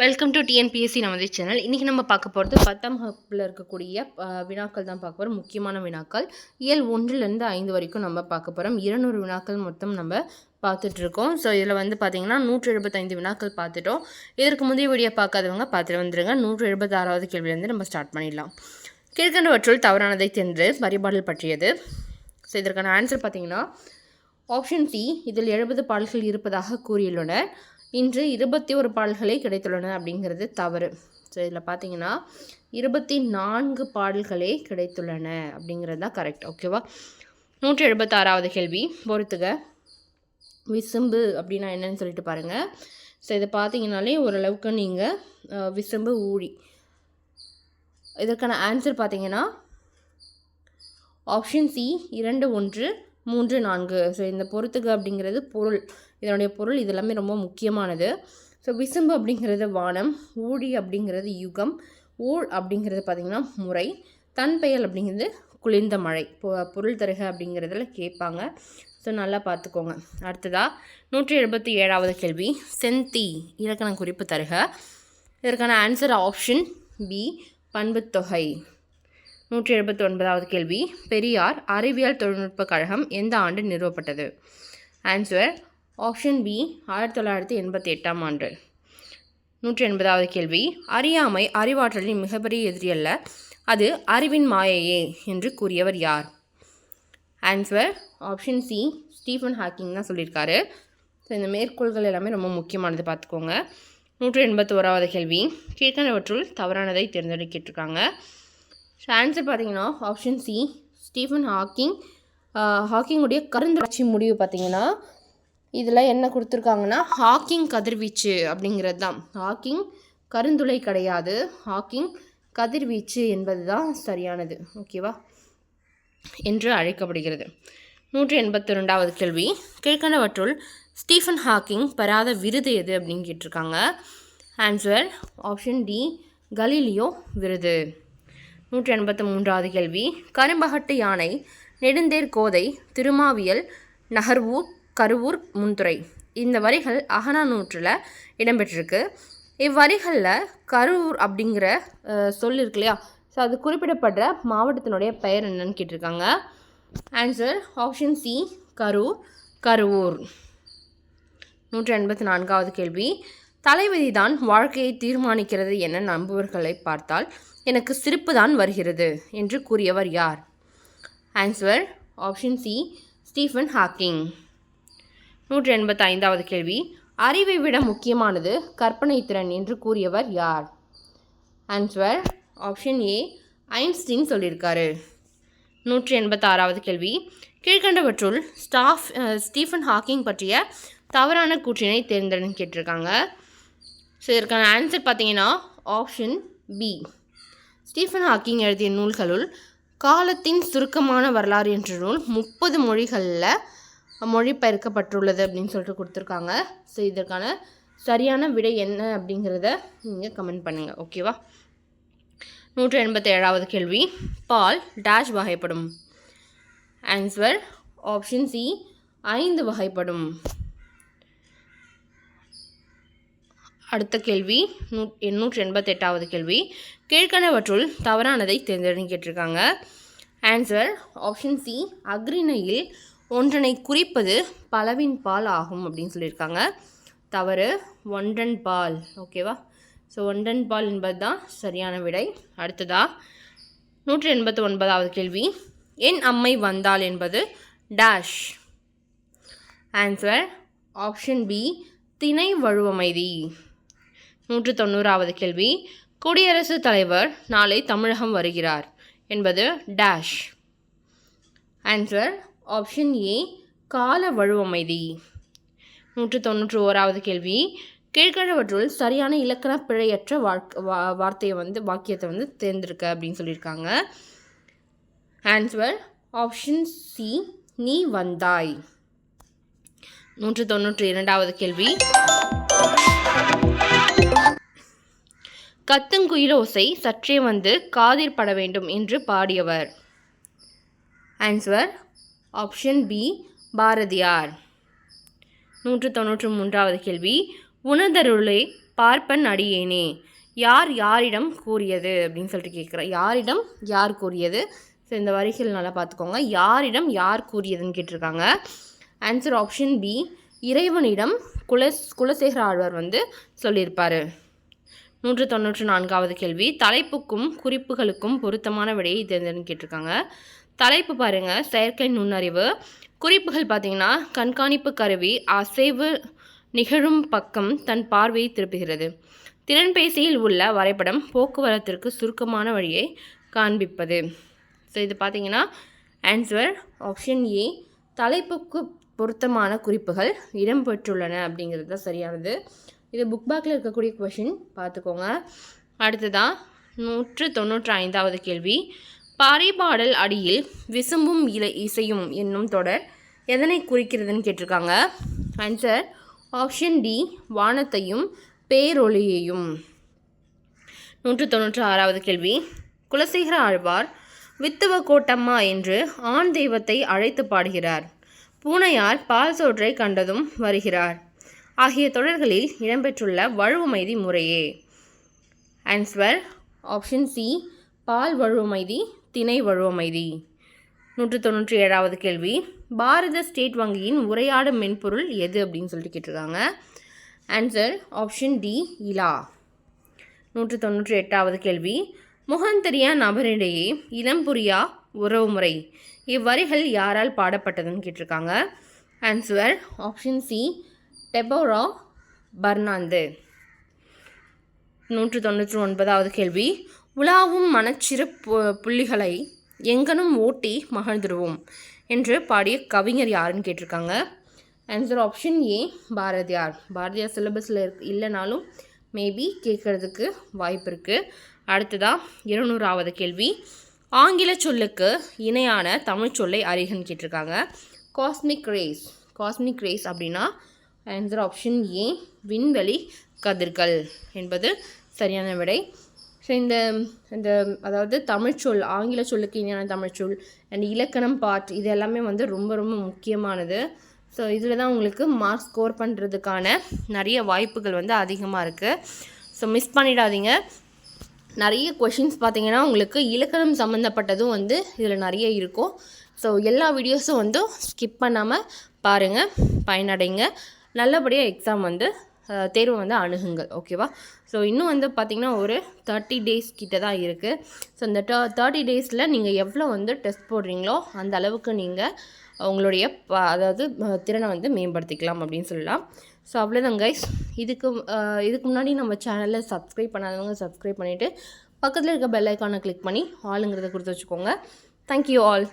Welcome to TNPSC நமது channel இன்றைக்கி நம்ம பார்க்க போகிறது பத்தாம் வகுப்பில் இருக்கக்கூடிய வினாக்கள் தான் பார்க்க போகிறோம் முக்கியமான வினாக்கள். இயல் ஒன்றிலிருந்து ஐந்து வரைக்கும் நம்ம பார்க்க போகிறோம் இருநூறு வினாக்கள் மொத்தம் நம்ம பார்த்துட்ருக்கோம் ஸோ இதில் வந்து பார்த்திங்கன்னா நூற்றி எழுபத்தைந்து வினாக்கள் பார்த்துட்டோம். இதற்கு முந்தைய வீடியோ பார்க்காதவங்க பார்த்துட்டு வந்துருங்க. நூற்றி எழுபத்தாறாவது கேள்வியிலேருந்து நம்ம ஸ்டார்ட் பண்ணிடலாம். கீழ்கண்டவற்றுள் தவறானதை தென்று பரிபாடல் பற்றியது. ஸோ இதற்கான ஆன்சர் பார்த்திங்கன்னா ஆப்ஷன் சி இதில் எழுபது பாடல்கள் இருப்பதாக கூறியுள்ளனர். இன்று இருபத்தி ஒரு பாடல்களே கிடைத்துள்ளன அப்படிங்கிறது தவறு. ஸோ இதில் பார்த்தீங்கன்னா இருபத்தி நான்கு பாடல்களே கிடைத்துள்ளன அப்படிங்கிறது தான் கரெக்ட் ஓகேவா நூற்றி எழுபத்தாறாவது கேள்வி. பொறுத்துக. விசும்பு அப்படின்னா என்னன்னு சொல்லிட்டு பாருங்கள் ஸோ இதை பார்த்தீங்கனாலே ஓரளவுக்கு நீங்கள் விசும்பு ஊழி இதற்கான ஆன்சர் பார்த்தீங்கன்னா ஆப்ஷன் சி இரண்டு ஒன்று மூன்று நான்கு. ஸோ இந்த பொறுத்துக அப்படிங்கிறது பொருள். இதனுடைய பொருள் இதெல்லாமே ரொம்ப முக்கியமானது. ஸோ விசும்பு அப்படிங்கிறது வானம் ஊழி அப்படிங்கிறது யுகம் ஊழ் அப்படிங்கிறது பார்த்திங்கன்னா முறை தன் பெயல் அப்படிங்கிறது குளிர்ந்த மழை. பொருள் தருக அப்படிங்கிறதுல கேட்பாங்க. ஸோ நல்லா பார்த்துக்கோங்க அடுத்ததாக நூற்றி எழுபத்தி ஏழாவது கேள்வி. செந்தி இலக்கண குறிப்பு தருக. இதற்கான ஆன்சர் ஆப்ஷன் பி பண்புத்தொகை நூற்றி எழுபத்தி ஒன்பதாவது கேள்வி. பெரியார் அறிவியல் தொழில்நுட்ப கழகம் எந்த ஆண்டு நிறுவப்பட்டது? ஆன்சர் ஆப்ஷன் பி ஆயிரத்தி தொள்ளாயிரத்தி எண்பத்தி எட்டாம் ஆண்டு. நூற்றி எண்பதாவது கேள்வி. அறியாமை அறிவாற்றலின் மிகப்பெரிய எதிரி அல்ல. அது அறிவின் மாயையே என்று கூறியவர் யார்? Answer option C Stephen Hawking தான் சொல்லியிருக்காரு. ஸோ இந்த மேற்கோள்கள் எல்லாமே ரொம்ப முக்கியமானது பார்த்துக்கோங்க. நூற்றி எண்பத்தி ஓராவது கேள்வி. கீழ்கண்டவற்றுள் தவறானதை தேர்ந்தெடுக்க கேட்டிருக்காங்க. ஸோ ஆன்சர் பார்த்தீங்கன்னா ஆப்ஷன் சி ஸ்டீஃபன் ஹாக்கிங் ஹாக்கிங்குடைய கருந்தாட்சி முடிவு பார்த்தீங்கன்னா இதில் என்ன கொடுத்துருக்காங்கன்னா ஹாக்கிங் கதிர்வீச்சு அப்படிங்கிறது தான். ஹாக்கிங் கருந்துளை கிடையாது. ஹாக்கிங் கதிர்வீச்சு என்பது தான் சரியானது. ஓகேவா? என்று அழைக்கப்படுகிறது. நூற்றி எண்பத்தி ரெண்டாவது கேள்வி. கீழ்கண்டவற்றுள் ஸ்டீஃபன் ஹாக்கிங் பெறாத விருது எது? அப்படின்னு கேட்டிருக்காங்க. ஆன்சர் ஆப்ஷன் டி கலீலியோ விருது. நூற்றி எண்பத்தி மூன்றாவது கேள்வி. கரும்பகட்டு யானை நெடுந்தேர் கோதை திருமாவியல் நகர்வூர் கருவூர் முன்துறை இந்த வரிகள் அகநானூற்றில் இடம்பெற்றிருக்கு. இவ்வரிகளில் கரூர் அப்படிங்கிற சொல் இருக்கு இல்லையா? ஸோ அது குறிப்பிடப்படுற மாவட்டத்தினுடைய பெயர் என்னன்னு கேட்டிருக்காங்க. Answer option C Karur Karuvur. நூற்றி எண்பத்தி நான்காவது கேள்வி. தலைவிதி தான் வாழ்க்கையை தீர்மானிக்கிறது என நம்புவர்களை பார்த்தால் எனக்கு சிரிப்பு தான் வருகிறது என்று கூறியவர் யார்? Answer option C Stephen Hawking நூற்றி எண்பத்தி ஐந்தாவது கேள்வி. அறிவை விட முக்கியமானது கற்பனை திறன் என்று கூறியவர் யார்? ஆன்சர் ஆப்ஷன் ஏ ஐன்ஸ்டீன் சொல்லியிருக்காரு. நூற்றி எண்பத்தாறாவது கேள்வி. கீழ்கண்டவற்றுள் ஸ்டாஃப் ஸ்டீஃபன் ஹாக்கிங் பற்றிய தவறான கூற்றினை தேர்ந்தெடுன்னு கேட்டிருக்காங்க. ஸோ இதற்கான ஆன்சர் பார்த்தீங்கன்னா ஆப்ஷன் பி ஸ்டீஃபன் ஹாக்கிங் எழுதிய நூல்களுள் காலத்தின் சுருக்கமான வரலாறு என்ற நூல் முப்பது மொழிகளில் மொழிபெயர்க்கப்பட்டுள்ளது அப்படின்னு சொல்லிட்டு கொடுத்துருக்காங்க. ஸோ இதற்கான சரியான விடை என்ன அப்படிங்கிறத நீங்கள் கமெண்ட் பண்ணுங்கள் ஓகேவா நூற்றி எண்பத்தி ஏழாவது கேள்வி. பால் டேஷ் வகைப்படும். ஆன்சர் ஆப்ஷன் சி ஐந்து வகைப்படும். அடுத்த கேள்வி நூ எண்ணூற்றி எண்பத்தெட்டாவது கேள்வி. கீழ்கண்டவற்றுள் தவறானதை தேர்ந்தெடுன்னு கேட்டிருக்காங்க. ஆன்சர் ஆப்ஷன் சி அக்ரிணையில் ஒன்றனை குறிப்பது பலவின் பால் ஆகும் அப்படின்னு சொல்லியிருக்காங்க. தவறு ஒன்றன் பால். ஓகேவா ஸோ ஒன்றன் பால் என்பது தான் சரியான விடை. அடுத்ததா? நூற்றி எண்பத்தி ஒன்பதாவது கேள்வி. என் அம்மை வந்தால் என்பது டேஷ் ஆன்சர் ஆப்ஷன் பி திணை வழுவமைதி. நூற்று தொண்ணூறாவது கேள்வி. குடியரசுத் தலைவர் நாளை தமிழகம் வருகிறார் என்பது டேஷ் ஆன்சர் ஆப்ஷன் ஏ கால வழுவமைதி நூற்று தொண்ணூற்றி ஓராவது கேள்வி. கீழ்கழவற்றுள் சரியான இலக்கண பிழையற்ற வாழ்க்கை வா வார்த்தையை வந்து வாக்கியத்தை வந்து தேர்ந்தெடுக்க அப்படின்னு சொல்லியிருக்காங்க. ஆன்சர் ஆப்ஷன் சி நீ வந்தாய். நூற்று தொண்ணூற்றி இரண்டாவது கேள்வி. கத்துங்குயிலோசை சற்றே வந்து காதில் பட வேண்டும் என்று பாடியவர். Answer option B Bharathiyar. நூற்று தொன்னூற்று மூன்றாவது கேள்வி. உணர்தருளே பார்ப்பன் அடியேனே. யார் யாரிடம் கூறியது? அப்படின்னு சொல்லிட்டு கேட்குறேன் யாரிடம் யார் கூறியது? ஸோ இந்த வரிகள் நல்லா பார்த்துக்கோங்க யாரிடம் யார் கூறியதுன்னு கேட்டிருக்காங்க. ஆன்சர் ஆப்ஷன் பி இறைவனிடம் குல குலசேகர ஆழ்வார் வந்து சொல்லியிருப்பார். நூற்று தொண்ணூற்று நான்காவது கேள்வி. தலைப்புக்கும் குறிப்புகளுக்கும் பொருத்தமான விடையை தேர்ந்தெடுன்னு கேட்டிருக்காங்க. தலைப்பு பாருங்கள் செயற்கை நுண்ணறிவு. குறிப்புகள் பார்த்தீங்கன்னா கண்காணிப்பு கருவி அசைவு நிகழும் பக்கம் தன் பார்வையை திருப்புகிறது. திறன்பேசியில் உள்ள வரைபடம் போக்குவரத்திற்கு சுருக்கமான வழியை காண்பிப்பது. ஸோ இது பார்த்தீங்கன்னா ஆன்சர் ஆப்ஷன் ஏ தலைப்புக்கு பொருத்தமான குறிப்புகள் இடம்பெற்றுள்ளன அப்படிங்கிறது தான் சரியானது. இது புக் பேக்கில் இருக்கக்கூடிய கொஷின் பார்த்துக்கோங்க. அடுத்ததாக நூற்று தொண்ணூற்றி ஐந்தாவது கேள்வி. பாரிபாடல் அடியில் விசும்பும் இலை இசையும் என்னும் தொடர் எதனை குறிக்கிறதுன்னு கேட்டிருக்காங்க. ஆன்சர் ஆப்ஷன் டி வானத்தையும் பேரொளியையும். நூற்று தொண்ணூற்றி ஆறாவது கேள்வி. குலசேகர ஆழ்வார் வித்துவ கோட்டம்மா என்று ஆண் தெய்வத்தை அழைத்து பாடுகிறார். பூனையார் பால் சோற்றை கண்டதும் வருகிறார். ஆகிய தொடர்களில் இடம்பெற்றுள்ள வழுவுமைதி முறையே. ஆன்சர் ஆப்ஷன் சி பால் வழுவுமைதி திணை வழுவுமைதி. நூற்று தொண்ணூற்றி ஏழாவது கேள்வி. பாரத ஸ்டேட் வங்கியின் உரையாடும் மென்பொருள் எது அப்படின்னு சொல்லிட்டு கேட்டிருக்காங்க. ஆன்சர் ஆப்ஷன் டி இலா. நூற்று தொண்ணூற்றி எட்டாவது கேள்வி. முகந்தெரியா நபரிடையே இளம்புரியா உறவுமுறை. இவ்வரிகள் யாரால் பாடப்பட்டதுன்னு கேட்டிருக்காங்க. Answer option C Deborah Fernando. நூற்று தொண்ணூற்றி ஒன்பதாவது கேள்வி. உலாவும் மனச்சிறு புள்ளிகளை எங்கனும் ஓட்டி மகிழ்ந்துடுவோம் என்று பாடிய கவிஞர் யாருன்னு கேட்டிருக்காங்க. Answer option A Bharathiyar. Bharathiyar சிலபஸில் இருக்கு இல்லைனாலும் மேபி கேட்கறதுக்கு வாய்ப்பு இருக்குது அடுத்ததாக இருநூறாவது கேள்வி. ஆங்கில சொல்லுக்கு இணையான தமிழ் சொல்லை அறிகன்னு கேட்டிருக்காங்க. காஸ்மிக் ரேஸ் காஸ்மிக் ரேஸ் அப்படின்னா ஆன்சர் ஆப்ஷன் ஏ விண்வெளி கதிர்கள் என்பது சரியான விடை. ஸோ இந்த இந்த அதாவது தமிழ்ச்சொல் ஆங்கில சொல்லுக்கு இணையான தமிழ்ச்சொல் அண்ட் இலக்கணம் பாட் இது எல்லாமே வந்து ரொம்ப ரொம்ப முக்கியமானது. ஸோ இதில் தான் உங்களுக்கு மார்க் ஸ்கோர் பண்ணுறதுக்கான நிறைய வாய்ப்புகள் வந்து அதிகமாக இருக்குது ஸோ மிஸ் பண்ணிடாதீங்க. நிறைய கொஷின்ஸ் பார்த்தீங்கன்னா உங்களுக்கு இலக்கணம் சம்மந்தப்பட்டதும் வந்து இதில் நிறைய இருக்கும். ஸோ எல்லா வீடியோஸும் வந்து ஸ்கிப் பண்ணாமல் பாருங்கள் பயனடைங்க. நல்லபடியாக எக்ஸாம் வந்து தேர்வை வந்து அணுகுங்கள் ஓகேவா ஸோ இன்னும் வந்து பார்த்திங்கன்னா ஒரு தேர்ட்டி டேஸ் கிட்ட தான் இருக்குது ஸோ இந்த தேர்ட்டி டேஸில் நீங்கள் எவ்வளோ வந்து டெஸ்ட் போடுறீங்களோ அந்த அளவுக்கு நீங்கள் உங்களுடைய ப- அதாவது திறனை வந்து மேம்படுத்திக்கலாம் அப்படின்னு சொல்லலாம். ஸோ அவ்வளோதான் கைஸ் இதுக்கு இதுக்கு முன்னாடி நம்ம சேனலில் சப்ஸ்கிரைப் பண்ணாதவங்க சப்ஸ்கிரைப் பண்ணிவிட்டு பக்கத்தில் இருக்க பெல் ஐக்கானை கிளிக் பண்ணி ஆளுங்கிறத கொடுத்து வச்சுக்கோங்க. Thank you all